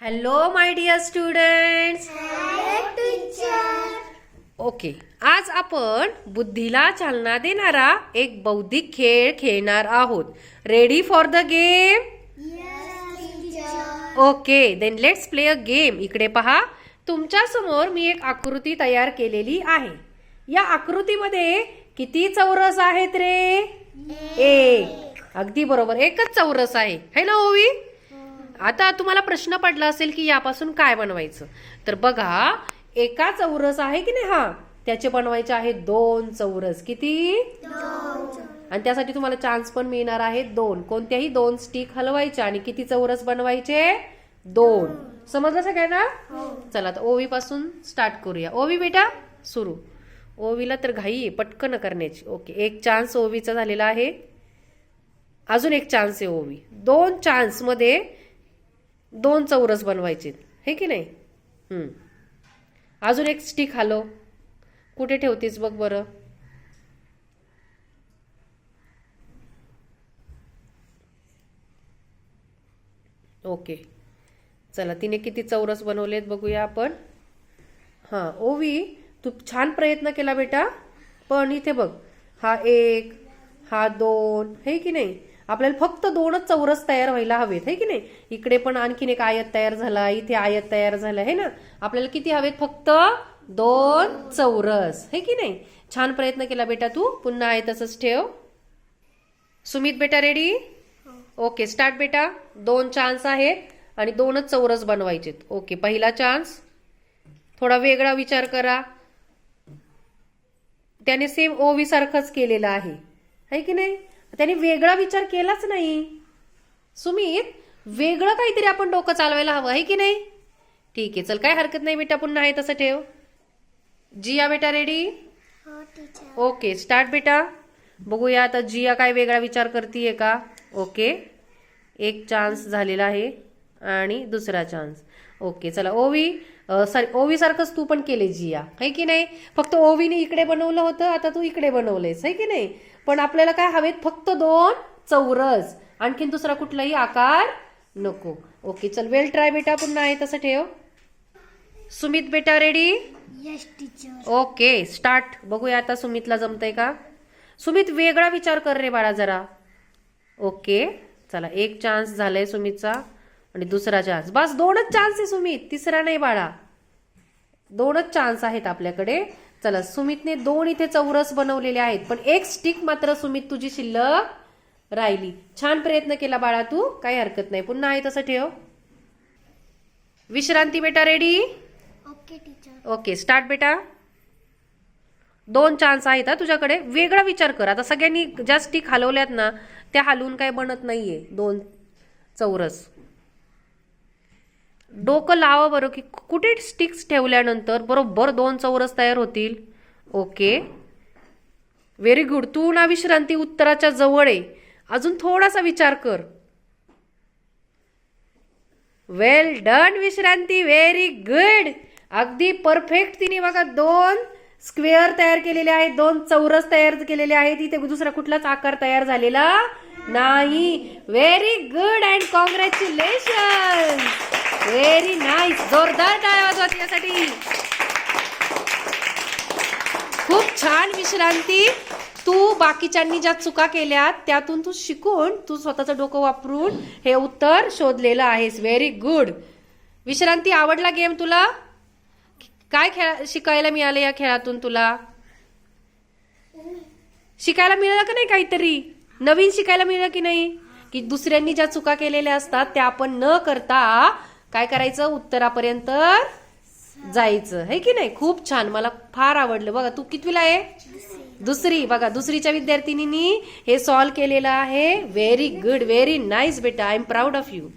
Hello my dear students okay आज आपण बुद्धीला चालना देणारा एक बौद्धिक खेळ खेळणार आहोत. Ready for the game okay then let's play a game इकडे पहा. तुमच्यासमोर मी एक आकृती तयार केलेली आहे. या आकृतीमध्ये किती चौरस आहेत रे? एक. अगदी बरोबर एकच चौरस आहे. है ना ओवी? आता तुम्हाला प्रश्न पडला असेल की यापासून काय बनवायचं? तर बघा एका चौरस आहे की नाही? हा. त्याचे बनवायचे आहेत दोन चौरस. किती? आणि त्यासाठी तुम्हाला चान्स पण मिळणार आहे दोन. कोणत्याही दोन स्टिक हलवायच्या आणि किती चौरस बनवायचे? दोन. समजलं सगळ्यांना? चला आता ओवी पासून स्टार्ट करूया. ओवी बेटा सुरू. ओवीला तर घाई आहे पटकन करण्याची. ओके एक चान्स ओवीचा झालेला आहे. अजून एक चान्स आहे ओवी. दोन चान्समध्ये दोन चौरस बनवायचे. हे की नाही? अजून एक स्टिक हलव कुठे ठेवतेस बघ बरं. ओके. चला तिने किती चौरस बनवलेत बघूया आपण. हां ओवी तू छान प्रयत्न केला बेटा. पण इथे बघ. हा एक हा दोन हे की नाही? आपल्याला फक्त दोनच चौरस तयार व्हायला हवेत हे की नाही? इकडे पण आणखीन एक आयत तयार झाला इथे आयत तयार झाला आहे ना? आपल्याला किती हवेत? फक्त दोन चौरस हे की नाही? छान प्रयत्न केला बेटा तू. पुन्हा आहे तसंच ठेव. सुमित बेटा रेडी ओके स्टार्ट बेटा. दोन चान्स आहेत आणि दोनच चौरस बनवायचेत. ओके पहिला चान्स थोडा वेगळा विचार करा. त्याने सेम ओवी सारखंच केलेलं आहे. है की नाही? त्याने वेगळा विचार केलाच नाही. सुमित वेगळं काहीतरी आपण डोकं चालवायला हवं आहे की नाही? ठीक आहे चल काय हरकत नाही बेटा पुन्हा आहे तसं ठेव. जिया बेटा रेडी ओके स्टार्ट बेटा. बघूया आता जिया काय वेगळा विचार करतीये का? ओके एक चान्स झालेला आहे आणि दुसरा चान्स ओके चला ओवी सॉरी ओवी सारखंच तू पण केले जिया. है की नाही? फक्त ओवीने इकडे बनवलं होतं आता तू इकडे बनवलंयस है की नाही? पण आपल्याला काय हवेत फक्त दोन चौरस. आणखीन दुसरा कुठलाही आकार नको. ओके चल वेल ट्राय बेटा पुन्हा आहे तसं ठेव. सुमित बेटा ready yes teacher okay start बघूया आता सुमितला जमतंय का? सुमित वेगळा विचार कर रे बाळा जरा. ओके चला एक चान्स झालाय सुमितचा. आणि दुसरा चान्स बस दोनच चान्स आहे सुमित. तिसरा नाही बाळा. दोनच चान्स आहेत आपल्याकडे. चला सुमितने दोन इथे चौरस बनवलेले आहेत. पण एक स्टिक मात्र सुमित तुझी शिल्लक राहिली. छान प्रयत्न केला बाळा तू. काही हरकत नाही. पुन्हा आहे तसं ठेव. विश्रांती बेटा ready okay teacher okay start बेटा. दोन चान्स आहेत हा तुझ्याकडे. वेगळा विचार कर. आता सगळ्यांनी ज्या स्टिक हलवल्यात ना त्या हलवून काय बनत नाहीये. दोन चौरस. डोकं लावा बरं की कुठे स्टिक्स ठेवल्यानंतर बरोबर दोन चौरस तयार होतील. ओके व्हेरी गुड तू ना विश्रांती उत्तराच्या जवळ आहे अजून थोडासा विचार कर. वेल डन विश्रांती. व्हेरी गुड अगदी परफेक्ट तिने बघा दोन स्क्वेअर तयार केलेले आहेत दोन चौरस तयार केलेले आहेत. इथे दुसरा कुठलाच आकार तयार झालेला नाही. Very good and congratulation very nice जोरदार टाळ्या वाजवा तिच्यासाठी. खूप छान विश्रांती. तू बाकीच्यांनी ज्या चुका केल्या त्यातून तू शिकून तू स्वतःचं डोकं वापरून हे उत्तर शोधलेलं आहेस. व्हेरी गुड विश्रांती आवडला गेम तुला? काय खेळ शिकायला मिळालं या खेळातून तुला? शिकायला मिळालं का नाही काहीतरी? नवीन शिकायला मिळालं की नाही? की दुसऱ्यांनी ज्या चुका केलेल्या असतात त्या आपण न करता काय करायचं? उत्तरापर्यंत जायचं. है की नाही? खूप छान. मला फार आवडलं. बघा तू कितवीला आहे? दुसरी. बघा दुसरीच्या विद्यार्थिनींनी हे सॉल्व केलेलं आहे. व्हेरी गुड व्हेरी नाईस बेटा. I am proud of you